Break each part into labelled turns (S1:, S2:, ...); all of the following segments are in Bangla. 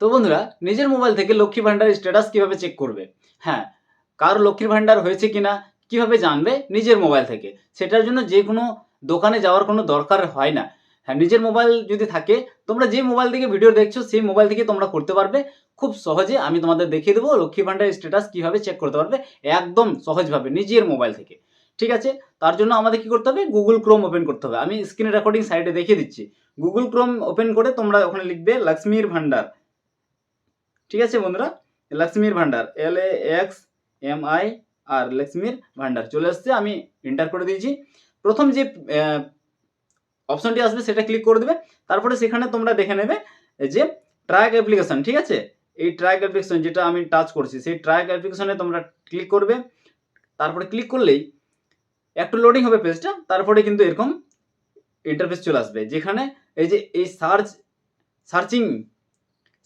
S1: তো বন্ধুরা, নিজের মোবাইল থেকে লক্ষ্মী ভান্ডারের স্ট্যাটাস কীভাবে চেক করবে? হ্যাঁ কার লক্ষ্মীর ভান্ডার হয়েছে কিনা, কীভাবে জানবে নিজের মোবাইল থেকে? সেটার জন্য যে কোনো দোকানে যাওয়ার কোনো দরকার হয় না। হ্যাঁ নিজের মোবাইল যদি থাকে, তোমরা যে মোবাইল থেকে ভিডিও দেখছ, সেই মোবাইল থেকে তোমরা করতে পারবে। খুব সহজে আমি তোমাদের দেখিয়ে দেবো লক্ষ্মী ভান্ডারের স্ট্যাটাস কীভাবে চেক করতে পারবে একদম সহজভাবে নিজের মোবাইল থেকে। ঠিক আছে? তার জন্য আমাদের কি করতে হবে? গুগল ক্রোম ওপেন করতে হবে। আমি স্ক্রিন রেকর্ডিং সাইডে দেখিয়ে দিচ্ছি। গুগল ক্রোম ওপেন করে তোমরা ওখানে লিখবে, লক্ষ্মীর ভান্ডার ঠিক আছে বন্ধুরা? Lakshmir Bhandar L A X M I R Lakshmir Bhandar. চলে আসছে, আমি এন্টার করে দিয়েছি। প্রথম যে অপশনটি আসবে, সেটা ক্লিক করে দেবে। তারপরে সেখানে তোমরা দেখে নেবে যে ট্র্যাক অ্যাপ্লিকেশন ঠিক আছে? এই ট্র্যাক অ্যাপ্লিকেশন যেটা আমি টাচ করছি, সেই ট্র্যাক অ্যাপ্লিকেশনে তোমরা ক্লিক করবে। তারপরে ক্লিক করলেই একটু লোডিং হবে পেজটা তারপরে কিন্তু এরকম ইন্টারফেস চলে আসবে। যেখানে এই যে, এই সার্চ সার্চিং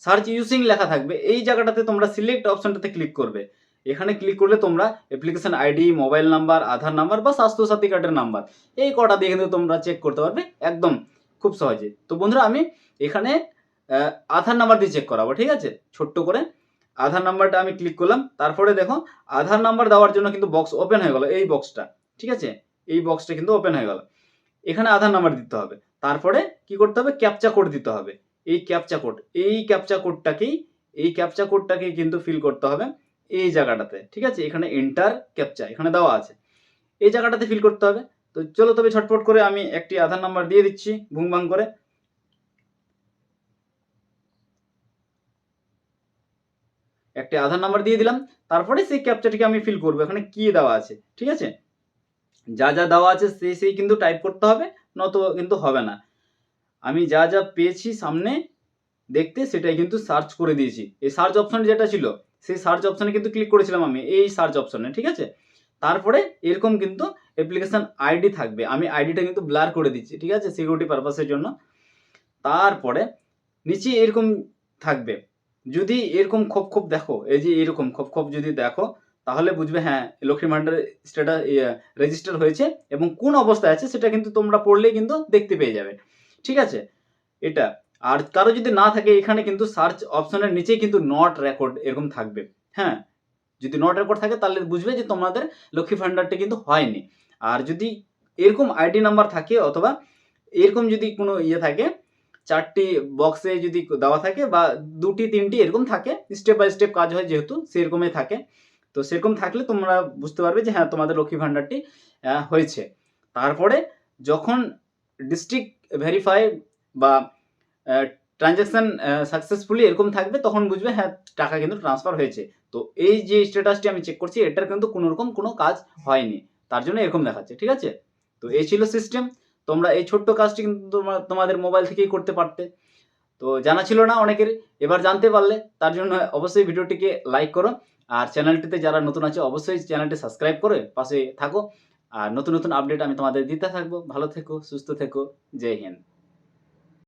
S1: সার্চ ইউজিং লেখা থাকবে। এই জায়গাটাতে তোমরা সিলেক্ট অপশনটাতে ক্লিক করবে। এখানে ক্লিক করলে তোমরা application ID mobile number Aadhaar number বা স্বাস্থ্যসাথী কার্ডের নাম্বার এই কটা দিয়ে কিন্তু তোমরা চেক করতে পারবে একদম খুব সহজে। তো বন্ধুরা, আমি এখানে আধার নাম্বার দিয়ে চেক করাবো, ঠিক আছে? ছোট্ট করে। আধার নাম্বারটা আমি ক্লিক করলাম। তারপরে দেখো আধার নাম্বার দেওয়ার জন্য কিন্তু বক্স ওপেন হয়ে গেল এই বক্সটা ঠিক আছে? এই বক্সটা কিন্তু ওপেন হয়ে গেল। এখানে আধার নাম্বার দিতে হবে। তারপরে কি করতে হবে? ক্যাপচা কোড দিতে হবে। এই ক্যাপচা কোড এই ক্যাপচা কোডটাকেই এই ক্যাপচা কোডটাকেই কিন্তু ফিল করতে হবে এই জায়গাটাতে, ঠিক আছে? এখানে এন্টার ক্যাপচা এখানে দেওয়া আছে। এই জায়গাটাতে ফিল করতে হবে। তো চলো তবে ছটফট করে আমি একটি আধার নাম্বার দিয়ে দিচ্ছি, ভুং ভাং করে। একটি আধার নাম্বার দিয়ে দিলাম, তারপরে সেই ক্যাপচাটিকে আমি ফিল করব। এখানে কি দেওয়া আছে, ঠিক আছে? যা যা দেওয়া আছে, সেই সেই কিন্তু টাইপ করতে হবে নত কিন্তু হবে না। আমি যা যা পেয়েছি সামনে দেখতে সেটাই কিন্তু সার্চ করে দিয়েছি। এই সার্চ অপশন যেটা ছিল, সেই সার্চ অপশনে কিন্তু ক্লিক করেছিলাম আমি, এই সার্চ অপশনে ঠিক আছে? তারপরে এরকম কিন্তু অ্যাপ্লিকেশান আইডি থাকবে। আমি আইডিটা কিন্তু ব্লার করে দিচ্ছি, ঠিক আছে? সিকিউরিটি পারপাসের জন্য। তারপরে নিচে এরকম থাকবে। যদি এরকম খোপ খোপ দেখো, এই যে এরকম খোপ খোপ যদি দেখো, তাহলে বুঝবে হ্যাঁ লক্ষ্মী ভান্ডার স্ট্যাটাস রেজিস্টার হয়েছে এবং কোন অবস্থায় আছে সেটা কিন্তু তোমরা পড়লেই কিন্তু দেখতে পেয়ে যাবে। ঠিক আছে? এটা। আর কারও যদি না থাকে, এখানে কিন্তু সার্চ অপশনের নিচেই কিন্তু নট রেকর্ড এরকম থাকবে। হ্যাঁ? যদি নট রেকর্ড থাকে, তাহলে বুঝবে যে তোমাদের লক্ষ্মী ভান্ডারটা কিন্তু হয়নি। আর যদি এরকম আইডি নাম্বার থাকে, অথবা এরকম যদি কোনো ইয়ে থাকে, চারটি বক্সে যদি দেওয়া থাকে, বা দুটি, তিনটি এরকম থাকে স্টেপ বাই স্টেপ কাজ হয় যেহেতু, সেরকমই থাকে। তো সেরকম থাকলে তোমরা বুঝতে পারবে যে হ্যাঁ তোমাদের লক্ষ্মী ভান্ডারটি হয়েছে। তারপরে যখন ডিস্ট্রিক্ট ভেরিফাই বা ট্রানজ্যাকশন সাকসেসফুলি এরকম থাকবে, তখন বুঝবে হ্যাঁ টাকা কিন্তু ট্রান্সফার হয়েছে। তো এই যে স্ট্যাটাসটি আমি চেক করছি, এটার কিন্তু কোনো রকম কোনো কাজ হয়নি। তার জন্য এরকম দেখাচ্ছে, ঠিক আছে? তো এই ছিল সিস্টেম তোমরা এই ছোট্ট কাজটি কিন্তু তোমাদের মোবাইল থেকেই করতে পারতে। তো জানা ছিল না অনেকের, এবার জানতে পারলে, তার জন্য অবশ্যই ভিডিওটিকে লাইক করো। আর চ্যানেলটিতে যারা নতুন আছে, অবশ্যই চ্যানেলটি সাবস্ক্রাইব করে পাশে থাকো। আর নতুন নতুন আপডেট আমি তোমাদের দিতে থাকব। ভালো থেকো সুস্থ থেকো। জয় হিন্দ।